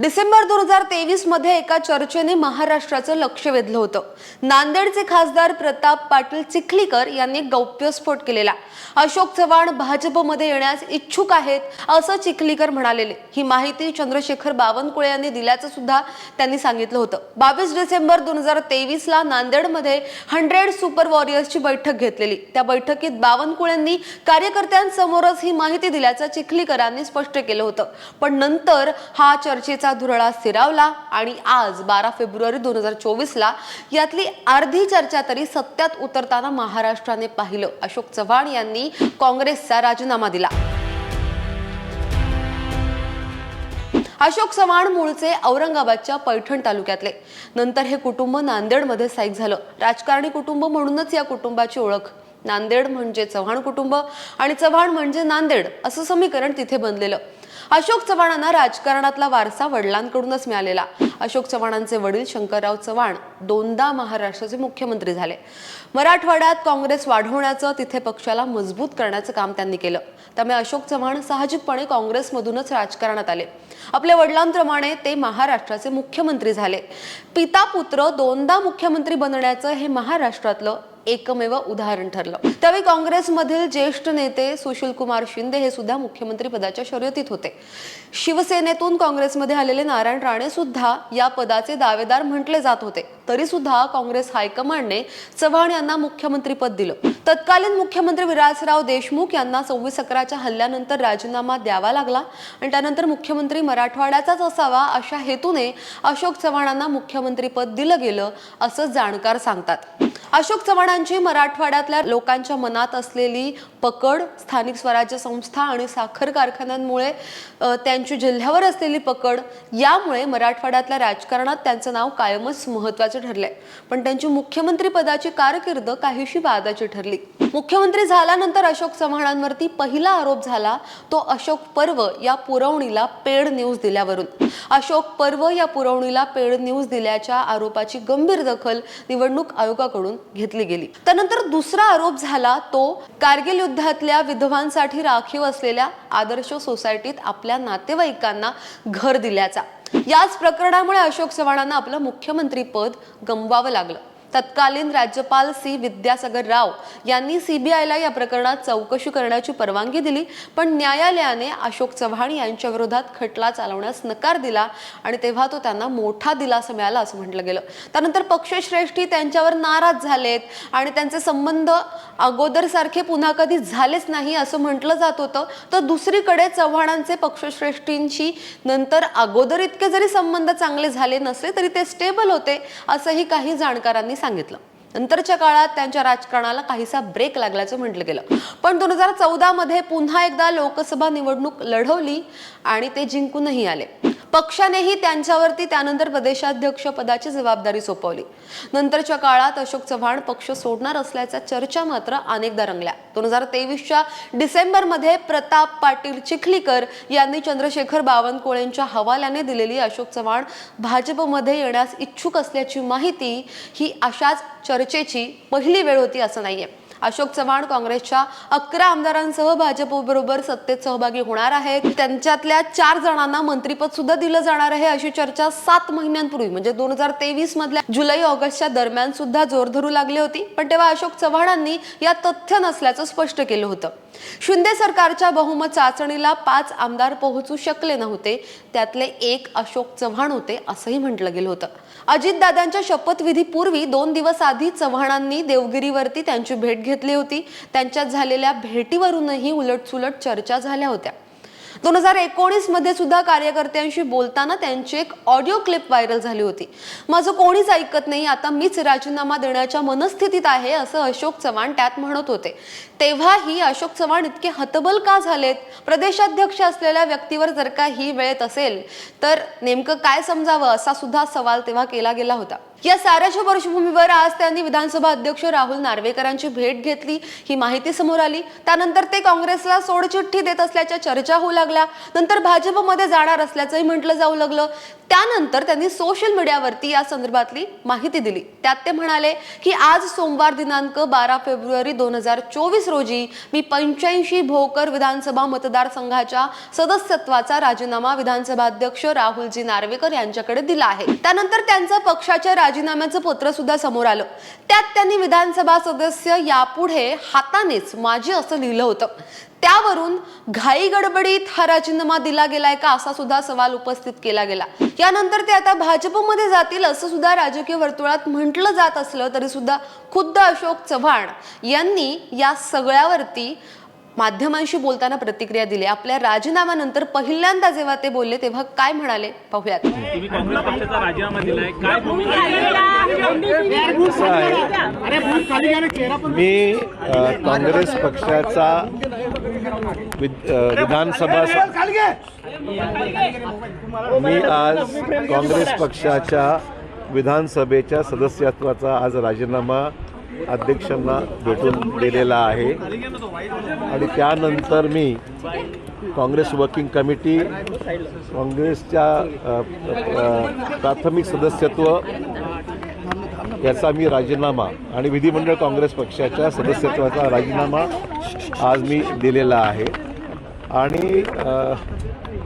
डिसेंबर दोन हजार तेवीसमध्ये एका चर्चेने महाराष्ट्राचं लक्ष वेधलं होतं. नांदेडचे खासदार प्रताप पाटील चिखलीकर यांनी गौप्यस्फोट केलेला. अशोक चव्हाण भाजपमध्ये येण्यास इच्छुक आहेत असं चिखलीकर म्हणालेले. ही माहिती चंद्रशेखर बावनकुळे यांनी दिल्याचं सुद्धा त्यांनी सांगितलं होतं. बावीस डिसेंबर दोन हजार तेवीस ला नांदेडमध्ये हंड्रेड सुपर वॉरियर्सची बैठक घेतलेली. त्या बैठकीत बावनकुळेंनी कार्यकर्त्यांसमोरच ही माहिती दिल्याचं चिखलीकरांनी स्पष्ट केलं होतं. पण नंतर हा चर्चेचा धुरळा सिरावला आणि आज बारा फेब्रुवारी दोन हजार चोवीसला यातली अर्धी चर्चा तरी सत्यात उतरताना महाराष्ट्राने पाहिलं. अशोक चव्हाण यांनी काँग्रेसचा राजीनामा दिला. अशोक चव्हाण मूळचे औरंगाबादच्या पैठण तालुक्यातले. नंतर हे कुटुंब नांदेडमध्ये स्थायिक झालं. राजकारणी कुटुंब म्हणूनच या कुटुंबाची ओळख. नांदेड म्हणजे चव्हाण कुटुंब आणि चव्हाण म्हणजे नांदेड असं समीकरण तिथे बनलेलं. अशोक चव्हाणांना राजकारणातला वारसा वडिलांकडूनच मिळालेला. अशोक चव्हाणांचे वडील शंकरराव चव्हाण दोनदा महाराष्ट्राचे मुख्यमंत्री झाले. मराठवाड्यात काँग्रेस वाढवण्याचं तिथे पक्षाला मजबूत करण्याचं काम त्यांनी केलं. त्यामुळे अशोक चव्हाण साहजिकपणे काँग्रेसमधूनच राजकारणात आले. आपल्या वडिलांप्रमाणे ते महाराष्ट्राचे मुख्यमंत्री झाले. पिता पुत्र दोनदा मुख्यमंत्री बनण्याचं हे महाराष्ट्रातलं एकमेव उदाहरण ठरलं. त्यावेळी काँग्रेसमधील ज्येष्ठ नेते सुशील कुमार शिंदे हे सुद्धा मुख्यमंत्री पदाच्या शर्यतीत होते. शिवसेनेतून काँग्रेसमध्ये आलेले नारायण राणे सुद्धा या पदाचे दावेदार म्हटले जात होते. तरी सुद्धा काँग्रेस हायकमांडने चव्हाण यांना मुख्यमंत्रीपद दिलं. तत्कालीन मुख्यमंत्री विराजराव देशमुख यांना सव्वीस अकराच्या हल्ल्यानंतर राजीनामा द्यावा लागला आणि त्यानंतर मुख्यमंत्री मराठवाड्याचाच असावा अशा हेतूने अशोक चव्हाणांना मुख्यमंत्रीपद दिलं गेलं असं जाणकार सांगतात. अशोक चव्हाणांची मराठवाड्यातल्या लोकांच्या मनात असलेली पकड स्थानिक स्वराज्य संस्था आणि साखर कारखान्यांमुळे त्यांची जिल्ह्यावर असलेली पकड यामुळे मराठवाड्यातल्या राजकारणात त्यांचं नाव कायमच महत्त्वाचे ठरलंय. पण त्यांची मुख्यमंत्री पदाची कारकीर्द काहीशी वादाची ठरली. मुख्यमंत्री झाल्यानंतर अशोक चव्हाणांवरती पहिला आरोप झाला तो अशोक पर्व या पुरवणीला पेड न्यूज दिल्यावरून. अशोक पर्व या पुरवणीला पेड न्यूज दिल्याच्या आरोपाची गंभीर दखल निवडणूक आयोगाकडून घेतली गेली. त्यानंतर दुसरा आरोप झाला तो कारगिल युद्धातल्या विधवांसाठी राखीव असलेल्या आदर्श सोसायटीत आपल्या नातेवाईकांना घर दिल्याचा. याच प्रकरणामुळे अशोक चव्हाणांना आपलं मुख्यमंत्री पद गमवावं लागलं. तत्कालीन राज्यपाल सी विद्यासागर राव यांनी सीबीआयला या प्रकरणात चौकशी करण्याची परवानगी दिली पण न्यायालयाने अशोक चव्हाण यांच्या विरोधात खटला चालवण्यास नकार दिला आणि तेव्हा तो त्यांना मोठा दिलासा मिळाला असं म्हटलं गेलं. त्यानंतर पक्षश्रेष्ठी त्यांच्यावर नाराज झालेत आणि त्यांचे संबंध अगोदर सारखे पुन्हा कधी झालेच नाही असं म्हटलं जात होतं. तर दुसरीकडे चव्हाणांचे पक्षश्रेष्ठींशी नंतर अगोदर इतके जरी संबंध चांगले झाले नसले तरी ते स्टेबल होते असंही काही जाणकारांनी सांगितलं. नंतरच्या काळात त्यांच्या राजकारणाला काहीसा ब्रेक लागल्याचं म्हटलं गेलं. पण दोन हजार चौदा मध्ये पुन्हा एकदा लोकसभा निवडणूक लढवली आणि ते जिंकूनही आले. पक्षानेही त्यांच्यावरती त्यानंतर प्रदेशाध्यक्ष पदाची जबाबदारी सोपवली. नंतरच्या काळात अशोक चव्हाण पक्ष सोडणार असल्याच्या चर्चा मात्र अनेकदा रंगल्या. दोन हजार तेवीसच्या डिसेंबरमध्ये प्रताप पाटील चिखलीकर यांनी चंद्रशेखर बावनकुळेंच्या हवाल्याने दिलेली अशोक चव्हाण भाजपमध्ये येण्यास इच्छुक असल्याची माहिती ही अशाच चर्चेची पहिली वेळ होती असं नाहीये. अशोक चव्हाण काँग्रेसच्या अकरा आमदारांसह भाजपबरोबर सत्तेत सहभागी होणार आहेत. त्यांच्यातल्या चार जणांना मंत्रीपद सुद्धा दिलं जाणार आहे अशी चर्चा सात महिन्यांपूर्वी म्हणजे दोन हजार तेवीस मधल्या जुलै ऑगस्टच्या दरम्यान सुद्धा जोर धरू लागली होती. पण तेव्हा अशोक चव्हाणांनी या तथ्य नसल्याचं स्पष्ट केलं होतं. शिंदे सरकारच्या बहुमत चाचणीला पाच आमदार पोहोचू शकले नव्हते. त्यातले एक अशोक चव्हाण होते असंही म्हटलं गेलं होतं. अजितदादांच्या शपथविधीपूर्वी दोन दिवस आधी चव्हाणांनी देवगिरीवरती त्यांची भेट घेतली होती. त्यांच्यात झालेल्या भेटीवरूनही उलटसुलट चर्चा झाल्या होत्या. दोन हजार एकोणीसमध्ये सुद्धा कार्यकर्त्यांशी बोलताना त्यांची एक ऑडिओ क्लिप व्हायरल झाली होती. माझं कोणीच ऐकत नाही आता मीच राजीनामा देण्याच्या मनस्थितीत आहे असं अशोक चव्हाण त्यात म्हणत होते. तेव्हाही अशोक चव्हाण इतके हतबल का झालेत? प्रदेशाध्यक्ष असलेल्या व्यक्तीवर जर का ही वेळेत असेल तर नेमकं काय समजावं असा सुद्धा सवाल तेव्हा केला गेला होता. या साऱ्याच्या पार्श्वभूमीवर आज त्यांनी विधानसभा अध्यक्ष राहुल नार्वेकरांची भेट घेतली. ही माहिती समोर आली. त्यानंतर ते काँग्रेसला सोडचिठ्ठी देत असल्याच्या चर्चा होऊ लागल्या. नंतर भाजपमध्ये जाणार असल्याचंही म्हटलं जाऊ लागलं. त्यानंतर त्यांनी सोशल मीडियावरती या संदर्भातली माहिती दिली. त्यात ते म्हणाले की आज सोमवार दिनांक बारा फेब्रुवारी दोन हजार चोवीस रोजी मी पंच्याऐंशी भोकर विधानसभा मतदारसंघाच्या सदस्यत्वाचा राजीनामा विधानसभा अध्यक्ष राहुलजी नार्वेकर यांच्याकडे दिला आहे. त्यानंतर त्यांचं पक्षाच्या राजीनाम्याचं पत्र सुद्धा समोर आलं. त्यात त्यांनी विधानसभा सदस्य यापुढे हातानेच माझी असं लिहिलं होतं. त्यावरून घाई गडबडीत हा राजीनामा दिला गेलाय का असा सुद्धा सवाल उपस्थित केला गेला. यानंतर ते आता भाजपमध्ये जातील असं सुद्धा राजकीय वर्तुळात म्हटलं जात असलं तरी सुद्धा खुद्द अशोक चव्हाण यांनी या सगळ्यावरती माध्यमांशी बोलताना प्रतिक्रिया दिली. आपल्या राजीनाम्यानंतर पहिल्यांदा जेव्हा ते बोलले तेव्हा काय म्हणाले? पाहूयात. तुम्ही काँग्रेस पक्षाचा राजीनामा दिलाय. काय भूमिका कसं आहे मी काँग्रेस पक्षाचा विधानसभा मी आज काँग्रेस पक्षाच्या विधानसभेच्या सदस्यत्वाचा आज राजीनामा अध्यक्षांना भेटून दिलेला आहे. आणि त्यानंतर मी काँग्रेस वर्किंग कमिटी काँग्रेसच्या प्राथमिक सदस्यत्व याचा मी राजीनामा आणि विधिमंडळ काँग्रेस पक्षाच्या सदस्यत्वाचा राजीनामा आज मी दिलेला आहे. आणि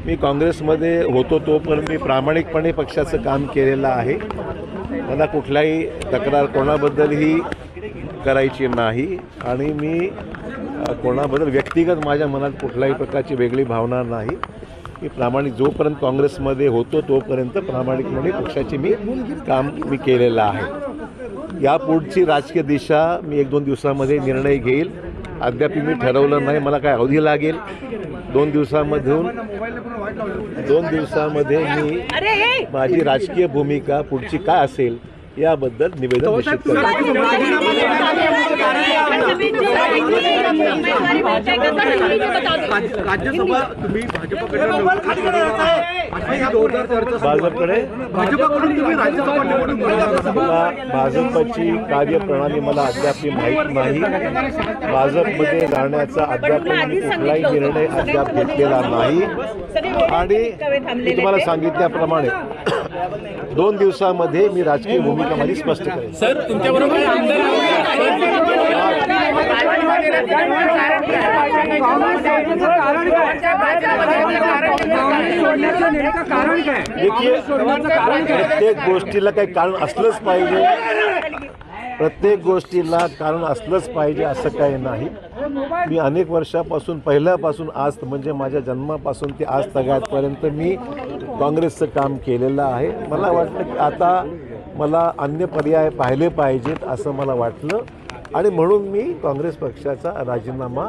मी काँग्रेसमध्ये होतो तो पण मी प्रामाणिकपणे पक्षाचं काम केलेलं आहे. मला कुठलाही तक्रार कोणाबद्दलही करायची नाही आणि मी कोणाबद्दल व्यक्तिगत माझ्या मनात कुठल्याही प्रकारची वेगळी भावना नाही. मी प्रामाणिक जोपर्यंत काँग्रेसमध्ये होतो तोपर्यंत प्रामाणिकपणे पक्षाचे मी काम मी केलेलं आहे. या पुढची राजकीय दिशा मी एक दोन दिवसामध्ये निर्णय घेईल. अद्याप मी ठरवलं नाही मला काय अवधी लागेल? दोन दिवसामधून दोन दिवसामध्ये मी माझी राजकीय भूमिका पुढची काय असेल? याबद्दल निवेदन निश्चित भाजपकडे भाजपची कार्यप्रणाली मला अद्याप माहीत नाही. भाजपमध्ये राहण्याचा अद्याप मी कुठलाही निर्णय अद्याप घेतलेला नाही. आणि मी तुम्हाला सांगितल्याप्रमाणे दोन दिवसामध्ये मी राजकीय भूमिका माझी स्पष्ट करेन. सर तुमच्याबरोबर देखील प्रत्येक गोष्टीला काही कारण असलंच पाहिजे. प्रत्येक गोष्टीला कारण असलंच पाहिजे असं काही नाही. मी अनेक वर्षापासून पहिल्यापासून आज म्हणजे माझ्या जन्मापासून ते आज तगायतपर्यंत मी काँग्रेसचं काम केलेलं आहे. मला वाटलं की आता मला अन्य पर्याय पाहिले पाहिजेत असं मला वाटलं. आणि म्हणून मी काँग्रेस पक्षाचा राजीनामा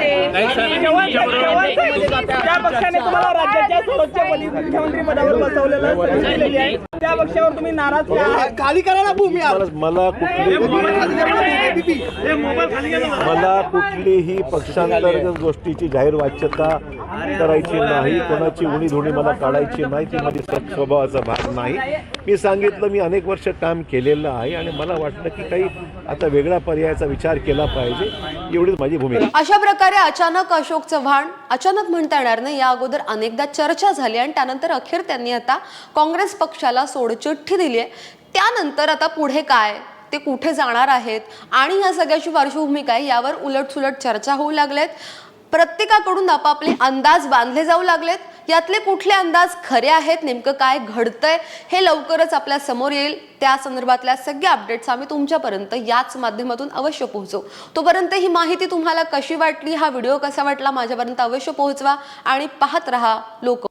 त्या पक्षाने तुम्हाला राज्याच्या सर्वोच्च पदी मुख्यमंत्री पदावर बसवलेलं आहे. त्या पक्षावर तुम्ही नाराज का आहात? खाली करा ना भूमी मला मला कुठलीही मला कुठलीही पक्षांतर्गत गोष्टीची जाहीर वाच्यता करायची नाही कोणाची उणी धुणी मला काढायची नाही ती माझी स्वभावाचा भाग नाही. मी सांगितलं मी अनेक वर्ष काम केलेलं आहे आणि मला वाटलं की काही आता वेगळा पर्यायाचा विचार केला पाहिजे एवढीच माझी भूमिका. अशा प्रकारे अचानक अशोक चव्हाण अचानक म्हणता येणार नाही या अगोदर अनेकदा चर्चा झाली आणि त्यानंतर अखेर त्यांनी आता काँग्रेस पक्षाला सोडचिठ्ठी दिली आहे. त्यानंतर आता पुढे काय? ते कुठे जाणार आहेत? आणि या सगळ्याची पार्श्वभूमी काय यावर उलटसुलट चर्चा होऊ लागल्यात प्रत्येकाकडून आपापले अंदाज बांधले जाऊ लागलेत. यातले कुठले अंदाज खरे आहेत नेमकं काय घडतंय हे लवकरच आपल्यासमोर येईल. त्या संदर्भातल्या सगळ्या अपडेट्स आम्ही तुमच्यापर्यंत याच माध्यमातून अवश्य पोहोचवू. तोपर्यंत ही माहिती तुम्हाला कशी वाटली हा व्हिडिओ कसा वाटला माझ्यापर्यंत अवश्य पोहोचवा आणि पाहत रहा लोक.